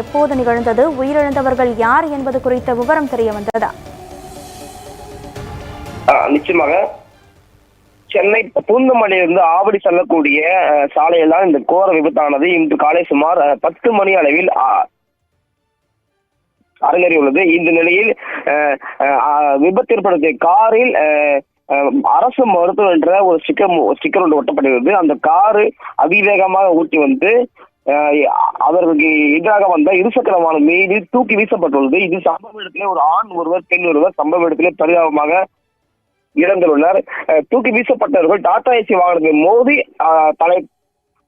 எப்போது நிகழ்ந்தது உயிரிழந்தவர்கள் யார் என்பது குறித்த விவரம் தெரிய வந்ததா? நிச்சயமாக. சென்னை பூந்தமல்லியிலிருந்து ஆவடி செல்லக்கூடிய அஹ், இந்த கோர விபத்தானது இன்று காலை சுமார் பத்து மணி அளவில் அரங்கேறி அரங்கேறியுள்ளது. இந்த நிலையில் அஹ், விபத்து ஏற்படுத்திய காரில் அஹ், அஹ், அரசு மருத்துவம் என்ற ஒரு ஸ்டிக்கர் ஸ்டிக்கர் ஒன்று ஒட்டப்பட்டிருந்தது. அந்த காரு அதிவேகமாக ஊட்டி வந்து அவர்களுக்கு எதிராக வந்த இருசக்கர வாகனம் மீது தூக்கி வீசப்பட்டுள்ளது. இது சம்பவ இடத்திலே ஒரு ஆண் ஒருவர் பெண் ஒருவர் சம்பவ இடத்திலே பரிதாபமாக இறந்துள்ளனர். தூக்கி வீசப்பட்டவர்கள் டாடா ஏசி வாகனத்தை மோதி தலை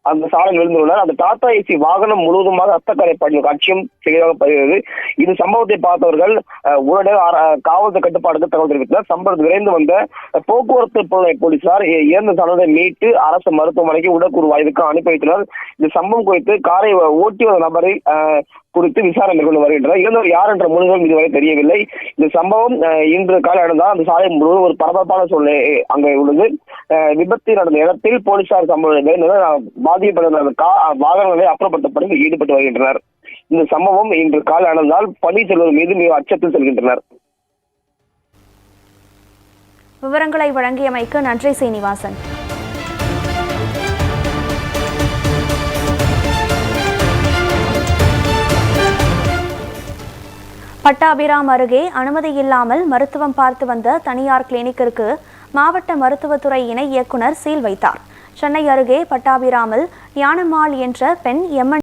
அந்த சாலையில் விழுந்துள்ளனர் அந்த டாடா ஏசி வாகனம் முழுவதுமாக ரத்தக்கரை படியும் காட்சியும் செய்தியாக பதிகிறது இது சம்பவத்தை பார்த்தவர்கள் உடனே அர- காவல்துறை கட்டுப்பாடுக்கு தகவல் தெரிவித்தனர். சம்பவத்தில் விரைந்து வந்த போக்குவரத்து போலீசார் இ- இறந்த மீட்டு அரசு மருத்துவமனைக்கு உடற்கூறு ஆய்வுக்கு அனுப்பி வைத்தனர். இந்த சம்பவம் குறித்து காரை ஓட்டி வந்த நபரை அஹ், குறித்து விசாரணை மேற்கொண்டு வருகின்றனர். இறந்தவர் யார் என்ற முழுவதும் இதுவரை தெரியவில்லை. இந்த சம்பவம் இன்று காலை நடந்தால் அந்த சாலை முழுவதும் ஒரு பரபரப்பான சூழ்நிலை அங்கே உள்ளது. விபத்து நடந்த இடத்தில் போலீசார் சம்பவங்கள் பாதிக்கப்பட்ட வாகனங்களை அப்புறப்படுத்தப்படும் ஈடுபட்டு வருகின்றனர். இந்த சம்பவம் இன்று காலை நடந்தால் பணி செல்வது மீது மிக அச்சத்தில் செல்கின்றனர். விவரங்களை வழங்கியமைக்கு நன்றி சீனிவாசன். பட்டாபிராம் அருகே அனுமதி இல்லாமல் மருத்துவம் பார்த்து வந்த தனியார் கிளினிக்கிற்கு மாவட்ட மருத்துவத்துறை இணை இயக்குனர் சீல் வைத்தார். சென்னை அருகே பட்டாபிராமில் ஞானம்மாள் என்ற பெண் எம்என்